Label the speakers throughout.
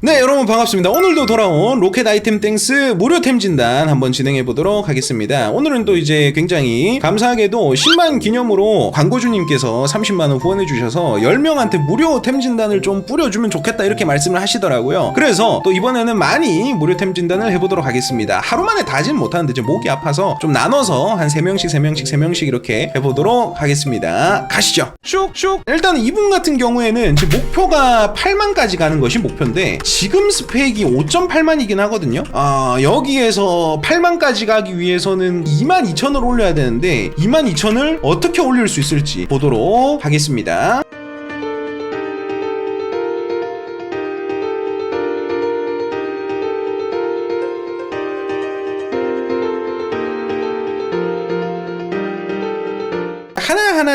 Speaker 1: 네 여러분 반갑습니다. 오늘도 돌아온 로켓 아이템 땡스 무료템 진단 한번 진행해 보도록 하겠습니다. 오늘은 또 이제 굉장히 감사하게도 10만 기념으로 광고주님께서 30만원 후원해 주셔서 10명한테 무료 템 진단을 좀 뿌려주면 좋겠다 이렇게 말씀을 하시더라고요. 그래서 또 이번에는 많이 무료 템 진단을 해보도록 하겠습니다. 하루 만에 다진 못하는데 지금 목이 아파서 좀 나눠서 한 3명씩 3명씩 3명씩 이렇게 해보도록 하겠습니다. 가시죠. 슉슉. 일단 이분 같은 경우에는 지금 목표가 8만까지 가는 것이 목표인데 지금 스펙이 5.8만이긴 하거든요. 아 여기에서 8만까지 가기 위해서는 2만 2천을 올려야 되는데 2만 2천을 어떻게 올릴 수 있을지 보도록 하겠습니다.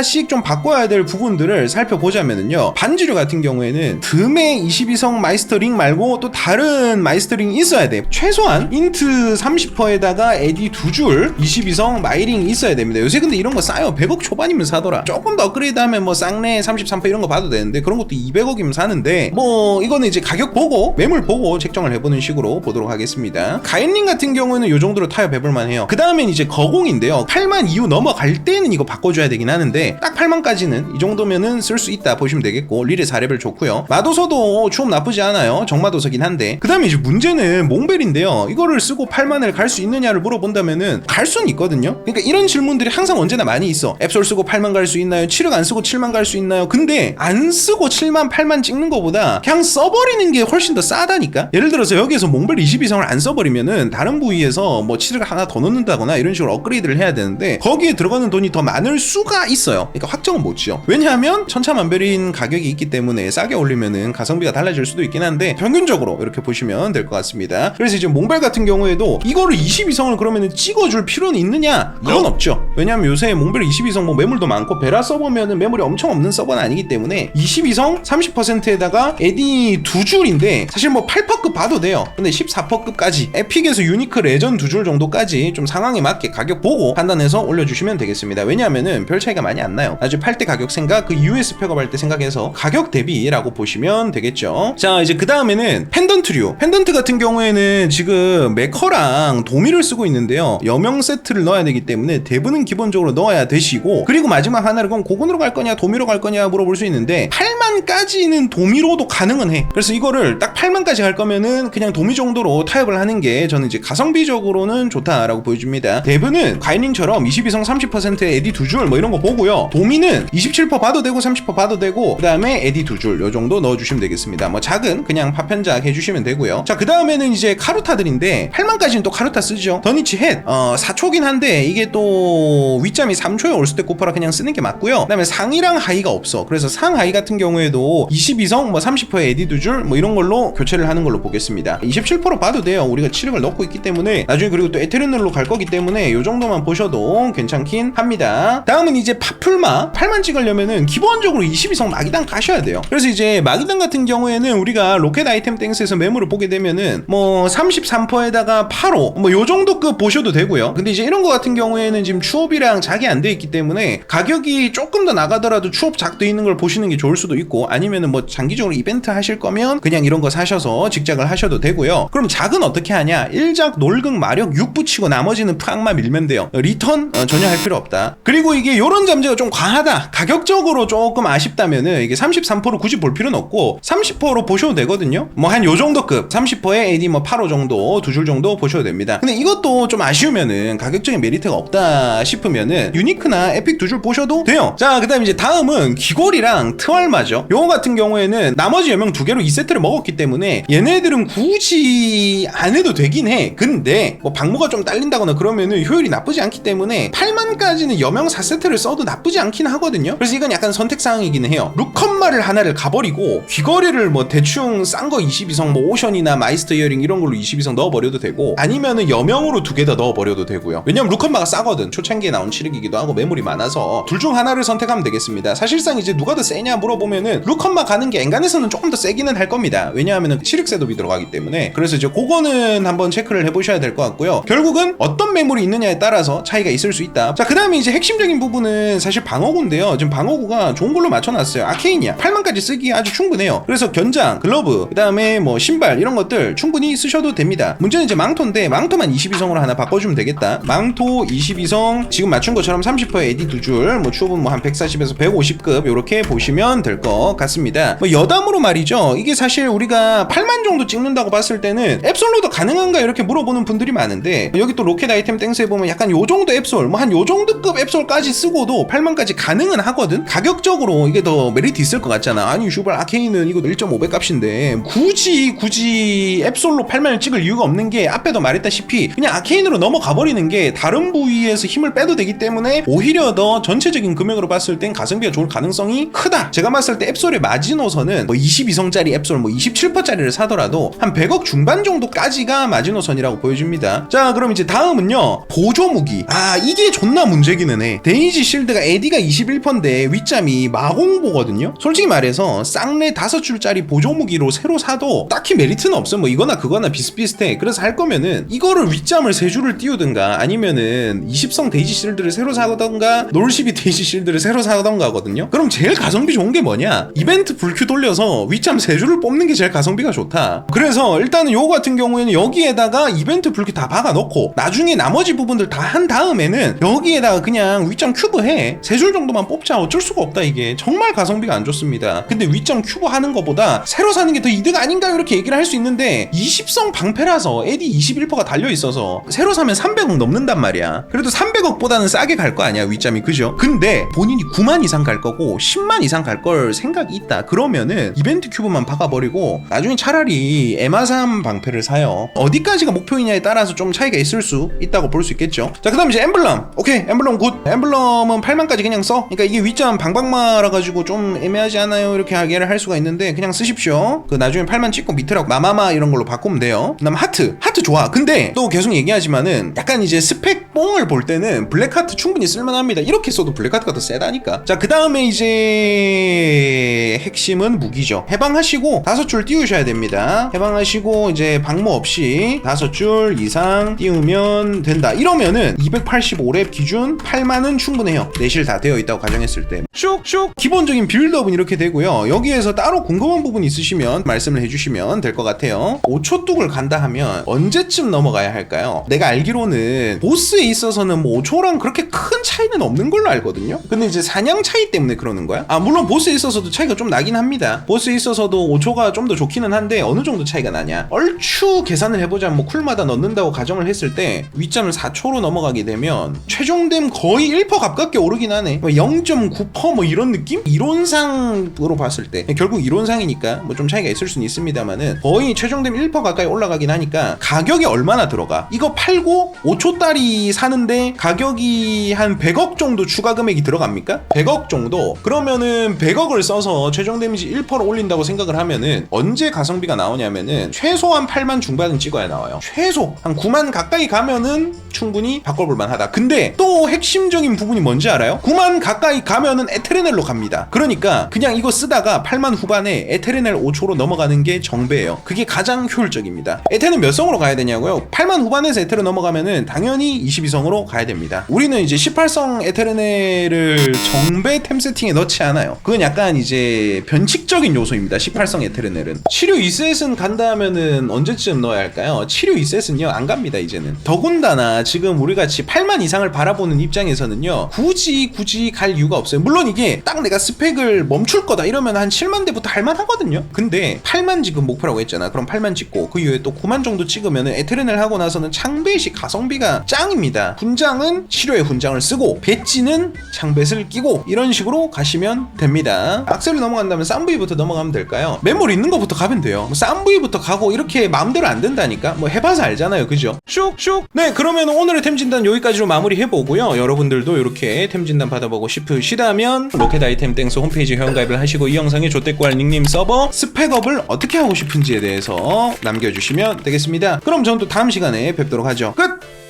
Speaker 1: 하나하나씩 좀 바꿔야 될 부분들을 살펴보자면요. 반지류 같은 경우에는 듬의 22성 마이스터링 말고 또 다른 마이스터링이 있어야 돼. 최소한 인트 30%에다가 에디 두 줄 22성 마이링이 있어야 됩니다. 요새 근데 이런 거 싸요. 100억 초반이면 사더라. 조금 더 업그레이드 하면 뭐 쌍내 33% 이런 거 봐도 되는데 그런 것도 200억이면 사는데 뭐 이거는 이제 가격 보고 매물 보고 책정을 해보는 식으로 보도록 하겠습니다. 가인링 같은 경우는 이 정도로 타협해볼만 해요. 그 다음엔 이제 거공인데요. 8만 이후 넘어갈 때는 이거 바꿔줘야 되긴 하는데 딱 8만까지는 이 정도면은 쓸 수 있다 보시면 되겠고 릴의 4레벨 좋고요. 마도서도 추업 나쁘지 않아요. 정마도서긴 한데 그 다음에 이제 문제는 몽벨인데요. 이거를 쓰고 8만을 갈 수 있느냐를 물어본다면은 갈 수는 있거든요. 그러니까 이런 질문들이 항상 언제나 많이 있어. 앱솔 쓰고 8만 갈 수 있나요? 치력 안 쓰고 7만 갈 수 있나요? 근데 안 쓰고 7만 8만 찍는 거보다 그냥 써버리는 게 훨씬 더 싸다니까. 예를 들어서 여기에서 몽벨 22성을 안 써버리면은 다른 부위에서 뭐 치lực 하나 더 넣는다거나 이런 식으로 업그레이드를 해야 되는데 거기에 들어가는 돈이 더 많을 수가 있어요. 그러니까 확정은 못 지어. 왜냐하면 천차만별인 가격이 있기 때문에 싸게 올리면은 가성비가 달라질 수도 있긴 한데 평균적으로 이렇게 보시면 될 것 같습니다. 그래서 이제 몽벨 같은 경우에도 이거를 22성을 그러면은 찍어줄 필요는 있느냐? 그건 없죠. 왜냐하면 요새 몽벨 22성 뭐 매물도 많고 베라 서버면은 매물이 엄청 없는 서버는 아니기 때문에 22성 30%에다가 에디 두 줄인데 사실 뭐 8퍼급 봐도 돼요. 근데 14퍼급까지 에픽에서 유니크 레전 두 줄 정도까지 좀 상황에 맞게 가격 보고 판단해서 올려주시면 되겠습니다. 왜냐하면은 별 차이가 많이 안 나요. 나중에 팔 때 가격 생각, 그 이후에 스펙업 할 때 생각해서 가격 대비라고 보시면 되겠죠. 자, 이제 그 다음에는 펜던트류. 펜던트 같은 경우에는 지금 메커랑 도미를 쓰고 있는데요. 여명 세트를 넣어야 되기 때문에 대부는 기본적으로 넣어야 되시고, 그리고 마지막 하나를 그럼 고군으로 갈 거냐, 도미로 갈 거냐 물어볼 수 있는데, 8만 까지는 도미로도 가능은 해. 그래서 이거를 딱 8만까지 갈 거면은 그냥 도미 정도로 타협을 하는 게 저는 이제 가성비적으로는 좋다라고 보여줍니다. 대부는 가이닝처럼 22성 30%의 에디 두 줄 뭐 이런 거 보고요. 도미는 27% 봐도 되고 30% 봐도 되고 그 다음에 에디 두 줄 요 정도 넣어주시면 되겠습니다. 뭐 작은 그냥 파편작 해주시면 되고요. 자 그 다음에는 이제 카루타들인데 8만까지는 또 카루타 쓰죠. 더니치 헷 어, 4초긴 한데 이게 또 윗점이 3초에 올수 때 곱하라 그냥 쓰는 게 맞고요. 그 다음에 상이랑 하이가 없어. 그래서 상 하이 같은 경우에 도 22성 뭐 30%의 에디 두 줄 뭐 이런 걸로 교체를 하는 걸로 보겠습니다. 27% 봐도 돼요. 우리가 치력을 넣고 있기 때문에 나중에 그리고 또 에테르넬로 갈 거기 때문에 요 정도만 보셔도 괜찮긴 합니다. 다음은 이제 파풀마 8만 찍으려면은 기본적으로 22성 마기당 가셔야 돼요. 그래서 이제 마기당 같은 경우에는 우리가 로켓 아이템 땡스에서 매물을 보게 되면은 뭐 33%에다가 8호 뭐요 정도 급 보셔도 되고요. 근데 이제 이런 거 같은 경우에는 지금 추업이랑 작이 안 돼 있기 때문에 가격이 조금 더 나가더라도 추업 작돼 있는 걸 보시는 게 좋을 수도 있고 아니면은 뭐 장기적으로 이벤트 하실 거면 그냥 이런 거 사셔서 직작을 하셔도 되고요. 그럼 작은 어떻게 하냐? 1작 놀극 마력 6 붙이고 나머지는 프악마 밀면 돼요. 리턴 어, 전혀 할 필요 없다. 그리고 이게 요런 잠재가 좀 과하다. 가격적으로 조금 아쉽다면은 이게 33%로 굳이 볼 필요는 없고 30%로 보셔도 되거든요. 뭐 한 요 정도 급 30%에 AD 뭐 8호 정도 두 줄 정도 보셔도 됩니다. 근데 이것도 좀 아쉬우면은 가격적인 메리트가 없다 싶으면은 유니크나 에픽 두 줄 보셔도 돼요. 자, 그다음 이제 다음은 귀골이랑 트월마죠. 요거 같은 경우에는 나머지 여명 두 개로 2세트를 먹었기 때문에 얘네들은 굳이 안 해도 되긴 해. 근데 뭐 방모가 좀 딸린다거나 그러면은 효율이 나쁘지 않기 때문에 8만까지는 여명 4세트를 써도 나쁘지 않긴 하거든요. 그래서 이건 약간 선택사항이긴 해요. 루컨마를 하나를 가버리고 귀거리를 뭐 대충 싼 거 22성 뭐 오션이나 마이스터 이어링 이런 걸로 22성 넣어버려도 되고 아니면은 여명으로 두개더 넣어버려도 되고요. 왜냐면 루컨마가 싸거든. 초창기에 나온 치력이기도 하고 매물이 많아서 둘 중 하나를 선택하면 되겠습니다. 사실상 이제 누가 더 세냐 물어보면은 보면은 루컨마 가는 게 엔간에서는 조금 더 세기는 할 겁니다. 왜냐하면은 칠흑 셋업이 들어가기 때문에 그래서 이제 그거는 한번 체크를 해보셔야 될 것 같고요. 결국은 어떤 매물이 있느냐에 따라서 차이가 있을 수 있다. 자, 그 다음에 이제 핵심적인 부분은 사실 방어구인데요. 지금 방어구가 좋은 걸로 맞춰놨어요. 아케인이야. 8만까지 쓰기에 아주 충분해요. 그래서 견장, 글러브, 그 다음에 뭐 신발 이런 것들 충분히 쓰셔도 됩니다. 문제는 이제 망토인데 망토만 22성으로 하나 바꿔주면 되겠다. 망토 22성 지금 맞춘 것처럼 30% 에디 두 줄, 뭐 추업은 뭐 한 140에서 150급 이렇게 보시면 될 것 같습니다. 뭐 여담으로 말이죠. 이게 사실 우리가 8만 정도 찍는다고 봤을 때는 앱솔로도 가능한가 이렇게 물어보는 분들이 많은데 여기 또 로켓 아이템 땡스에 보면 약간 요 정도 앱솔, 뭐 한 요 정도급 앱솔까지 쓰고도 8만까지 가능은 하거든. 가격적으로 이게 더 메리트 있을 것 같잖아. 아니 슈발 아케인은 이거 1.5배 값인데 굳이 굳이 앱솔로 8만을 찍을 이유가 없는 게 앞에도 말했다시피 그냥 아케인으로 넘어가 버리는 게 다른 부위에서 힘을 빼도 되기 때문에 오히려 더 전체적인 금액으로 봤을 땐 가성비가 좋을 가능성이 크다. 제가 봤을 때 앱솔의 마지노선은 뭐 22성짜리 앱솔 뭐 27%짜리를 사더라도 한 100억 중반 정도까지가 마지노선이라고 보여줍니다. 자, 그럼 이제 다음은요. 보조 무기. 아, 이게 존나 문제기는 해. 데이지 실드가 에디가 21%인데 윗점이 마공보거든요. 솔직히 말해서 쌍내 5줄짜리 보조 무기로 새로 사도 딱히 메리트는 없어. 뭐 이거나 그거나 비슷비슷해. 그래서 할 거면은 이거를 윗점을 3줄을 띄우든가 아니면은 20성 데이지 실드를 새로 사던가 놀12 데이지 실드를 새로 사던가 하거든요. 그럼 제일 가성비 좋은 게 뭐냐? 이벤트 불큐 돌려서 윗점 3줄을 뽑는 게 제일 가성비가 좋다. 그래서 일단은 요거 같은 경우에는 여기에다가 이벤트 불큐 다 박아 놓고 나중에 나머지 부분들 다 한 다음에는 여기에다가 그냥 윗점 큐브 해. 3줄 정도만 뽑자. 어쩔 수가 없다 이게. 정말 가성비가 안 좋습니다. 근데 윗점 큐브 하는 것보다 새로 사는 게 더 이득 아닌가 이렇게 얘기를 할 수 있는데 20성 방패라서 에디 21%가 달려 있어서 새로 사면 300억 넘는단 말이야. 그래도 300억보다는 싸게 갈 거 아니야 윗점이 그죠? 근데 본인이 9만 이상 갈 거고 10만 이상 갈 걸 생각이 있다. 그러면은 이벤트 큐브만 박아버리고 나중에 차라리 에마3 방패를 사요. 어디까지가 목표이냐에 따라서 좀 차이가 있을 수 있다고 볼 수 있겠죠. 자, 그 다음 이제 엠블럼. 오케이, 엠블럼 굿. 엠블럼은 8만까지 그냥 써. 그러니까 이게 윗점 방방마라 가지고 좀 애매하지 않아요? 이렇게 하기를 할 수가 있는데 그냥 쓰십시오. 그 나중에 8만 찍고 밑으로 마마마 이런 걸로 바꾸면 돼요. 그 다음 하트. 하트 좋아. 근데 또 계속 얘기하지만은 약간 이제 스펙 뽕을 볼 때는 블랙 하트 충분히 쓸만합니다. 이렇게 써도 블랙 하트가 더 세다니까. 자, 그 다음에 이제 핵심은 무기죠. 해방하시고 다섯 줄 띄우셔야 됩니다. 해방하시고 이제 방모 없이 다섯 줄 이상 띄우면 된다. 이러면은 285렙 기준 8만은 충분해요. 내실 다 되어 있다고 가정했을 때. 슉슉 기본적인 빌드업은 이렇게 되고요. 여기에서 따로 궁금한 부분 있으시면 말씀을 해주시면 될 것 같아요. 5초 뚝을 간다 하면 언제쯤 넘어가야 할까요? 내가 알기로는 보스에 있어서는 뭐 5초랑 그렇게 큰 차이는 없는 걸로 알거든요. 근데 이제 사냥 차이 때문에 그러는 거야. 아 물론 보스에 있어서 도 차이가 좀 나긴 합니다. 보스에 있어서도 5초가 좀 더 좋기는 한데 어느 정도 차이가 나냐? 얼추 계산을 해보자면 뭐 쿨마다 넣는다고 가정을 했을 때 윗점을 4초로 넘어가게 되면 최종됨 거의 1% 가깝게 오르긴 하네. 0.9%뭐 이런 느낌? 이론상으로 봤을 때 결국 이론상이니까 뭐 좀 차이가 있을 수는 있습니다만은 거의 최종됨 1% 가까이 올라가긴 하니까 가격이 얼마나 들어가? 이거 팔고 5초짜리 사는데 가격이 한 100억 정도 추가 금액이 들어갑니까? 100억 정도? 그러면은 100억을 써서 최종 데미지 1% 올린다고 생각을 하면은 언제 가성비가 나오냐면은 최소한 8만 중반은 찍어야 나와요. 최소 한 9만 가까이 가면은 충분히 바꿔볼 만하다. 근데 또 핵심적인 부분이 뭔지 알아요? 9만 가까이 가면은 에테르넬로 갑니다. 그러니까 그냥 이거 쓰다가 8만 후반에 에테르넬 5초로 넘어가는 게 정배예요. 그게 가장 효율적입니다. 에테는 몇 성으로 가야 되냐고요? 8만 후반에서 에테르 넘어가면은 당연히 22성으로 가야 됩니다. 우리는 이제 18성 에테르넬을 정배 템 세팅에 넣지 않아요. 그건 약간 이제 변칙적인 요소입니다. 18성 에테르넬은. 치료 2셋은 간다 하면은 언제쯤 넣어야 할까요? 치료 2셋은요 안 갑니다 이제는. 더군다나 지금 우리 같이 8만 이상을 바라보는 입장에서는요 굳이 굳이 갈 이유가 없어요. 물론 이게 딱 내가 스펙을 멈출 거다 이러면 한 7만 대부터 할만 하거든요. 근데 8만 지금 목표라고 했잖아. 그럼 8만 찍고 그 이후에 또 9만 정도 찍으면 에테르넬 하고 나서는 창배시 가성비가 짱입니다. 훈장은 치료의 훈장을 쓰고 배지는 창뱃을 끼고 이런 식으로 가시면 됩니다. 악셀을 넘어간다면 쌈부위부터 넘어가면 될까요? 매몰 있는 것부터 가면 돼요. 뭐 쌈부위부터 가고 이렇게 마음대로 안 된다니까. 뭐 해봐서 알잖아요, 그죠? 슉슉. 네, 그러면 오늘의 템 진단 여기까지로 마무리 해보고요. 여러분들도 이렇게 템 진단 받아보고 싶으시다면 로켓 아이템 땡스 홈페이지 회원가입을 하시고 이 영상에 조대꾸알 닉님 서버 스펙업을 어떻게 하고 싶은지에 대해서 남겨주시면 되겠습니다. 그럼 저는 또 다음 시간에 뵙도록 하죠. 끝!